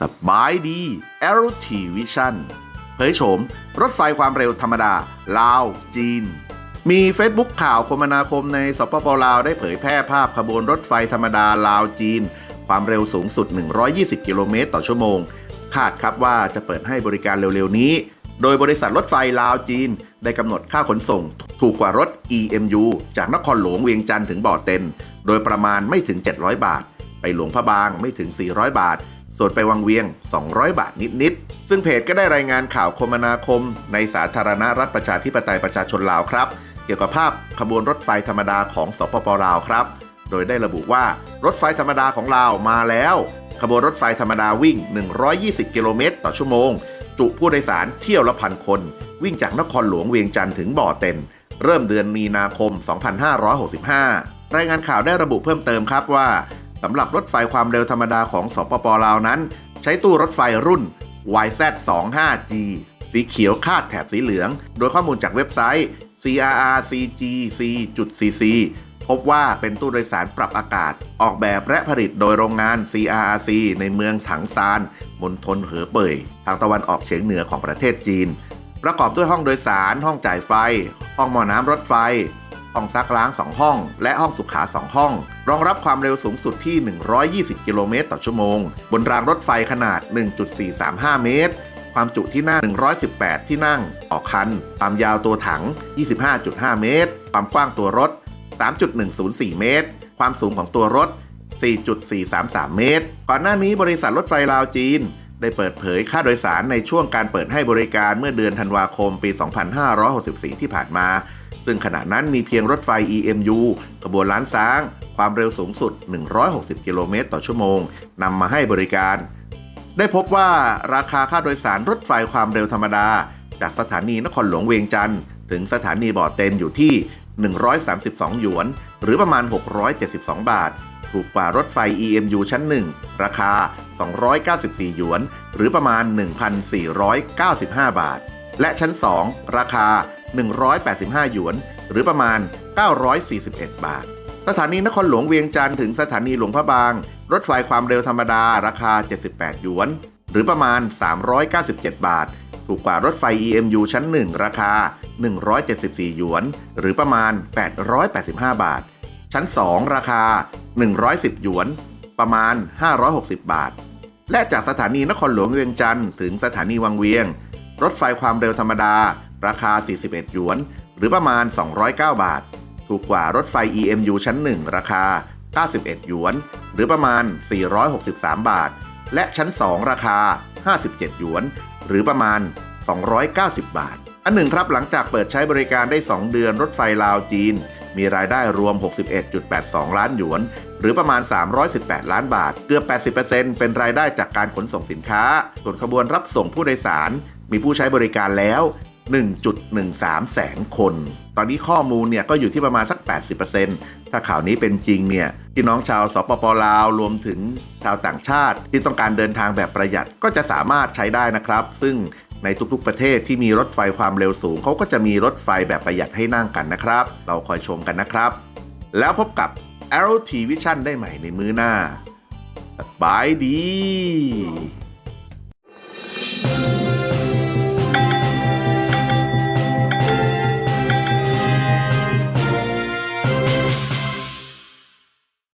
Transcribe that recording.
สบายดี a r o t Vision เผยโฉม รถไฟความเร็วธรรมดา ลาว จีน มี Facebook ข่าวคมนาคมในสปปลาวได้เผยแพร่ภาพขบวนรถไฟธรรมดา ลาว จีน ความเร็วสูงสุด 120 กิโลเมตรต่อชั่วโมง คาดครับว่าจะเปิดให้บริการเร็วๆนี้ โดยบริษัทรถไฟลาวจีน ได้กำหนดค่าขนส่ง ถูกกว่ารถ EMU จากนครหลวงเวียงจันทร์ถึงบ่อเต็น โดยประมาณไม่ถึง 700 บาท ไปหลวงพระบางไม่ถึง 400 บาท ส่วนไปวังเวียง 200 บาทนิดๆ ซึ่งเพจก็ได้รายงานข่าวคมนาคม ในสาธารณรัฐประชาธิปไตยประชาชนลาวครับ เกี่ยวกับภาพขบวนรถไฟธรรมดาของสปปลาวครับ โดยได้ระบุว่ารถไฟธรรมดาของลาวมาแล้ว ขบวนรถไฟธรรมดาวิ่ง 120 กิโลเมตรต่อชั่วโมง จุผู้โดยสารเที่ยวละพันคน วิ่งจากนครหลวงเวียงจันทร์ถึงบ่อเต็นเริ่มเดือนมีนาคม 2565 รายงานข่าวได้ระบุเพิ่มเติมครับว่า สำหรับรถไฟความเร็วธรรมดาของสปปลาวนั้น ใช้ตู้รถไฟรุ่น YZ25G สีเขียวคาดแถบสีเหลือง โดยข้อมูลจากเว็บไซต์ crrcgc.cc พบว่าเป็นตู้โดยสารปรับอากาศ ออกแบบและผลิตโดยโรงงาน CRRC ในเมืองถังซานมณฑลเหอเป่ย ทางตะวันออกเฉียงเหนือของประเทศจีน ประกอบด้วยห้องโดยสาร ห้องจ่ายไฟ ห้องหม้อน้ำรถไฟ ห้องซักล้าง 2 ห้อง และห้องสุขา 2 ห้อง รองรับความเร็วสูงสุดที่ 120 กิโลเมตรต่อชั่วโมง บนรางรถไฟขนาด 1.435 เมตร ความจุที่นั่ง 118 ที่นั่งต่อคัน ความยาวตัวถัง 25.5 เมตร ความกว้างตัวรถ 3.104 เมตร ความสูงของตัวรถ 4.433 เมตร ก่อนหน้านี้บริษัทรถไฟลาวจีนได้เปิดเผยค่าโดยสารในช่วงการเปิดให้บริการเมื่อเดือนธันวาคมปี 2564 ที่ผ่านมา ซึ่งขณะนั้นมีเพียงรถไฟ EMU ขบวนล้านซ้าง ความเร็วสูงสุด 160 กิโลเมตรต่อชั่วโมงนำมาให้บริการ ได้พบว่าราคาค่าโดยสารรถไฟความเร็วธรรมดา จากสถานีนครหลวงเวียงจันทร์ถึงสถานีบ่อเต็นอยู่ที่ 132 หยวน หรือประมาณ 672 บาท ถูกกว่ารถไฟ EMU ชั้น 1 ราคา 294 หยวน หรือประมาณ 1,495 บาท และชั้น 2 ราคา 185 หยวน หรือประมาณ 941 บาท สถานีนครหลวงเวียงจันทร์ถึงสถานีหลวงพระบาง รถไฟความเร็วธรรมดาราคา 78 หยวน หรือประมาณ 397 บาท ถูกกว่ารถไฟ EMU ชั้น 1 ราคา 174 หยวน หรือประมาณ 885 บาท ชั้น 2 ราคา 110 หยวน ประมาณ 560 บาท และจากสถานีนครหลวงเวียงจันทร์ถึงสถานีวังเวียง รถไฟความเร็วธรรมดา ราคา 41 หยวน หรือประมาณ 209 บาท ถูกกว่ารถไฟ EMU ชั้น 1 ราคา 91 หยวน หรือประมาณ 463 บาท และชั้น 2 ราคา 57 หยวน หรือประมาณ 290 บาท อันหนึ่งครับหลังจากเปิดใช้บริการได้ 2 เดือนรถไฟลาวจีน มีรายได้รวม 61.82 ล้านหยวน หรือประมาณ 318 ล้านบาท เกือบ 80%เป็นรายได้จากการขนส่งสินค้า ส่วนขบวนรับส่งผู้โดยสาร มีผู้ใช้บริการแล้ว 1.13 แสนคน ตอนนี้ข้อมูลเนี่ยก็อยู่ที่ประมาณสัก 80%ถ้าข่าวนี้เป็นจริงเนี่ยพี่น้องชาวสปปลาวรวมถึงชาวต่างชาติ ที่ต้องการเดินทางแบบประหยัดก็จะสามารถใช้ได้นะครับ ซึ่งในทุกๆประเทศที่มีรถไฟความเร็วสูงเขาก็จะมีรถไฟแบบประหยัดให้นั่งกันนะครับ เราคอยชมกันนะครับ แล้วพบกับ a r o w T Vision ได้ใหม่ในมื้อหน้าบายดี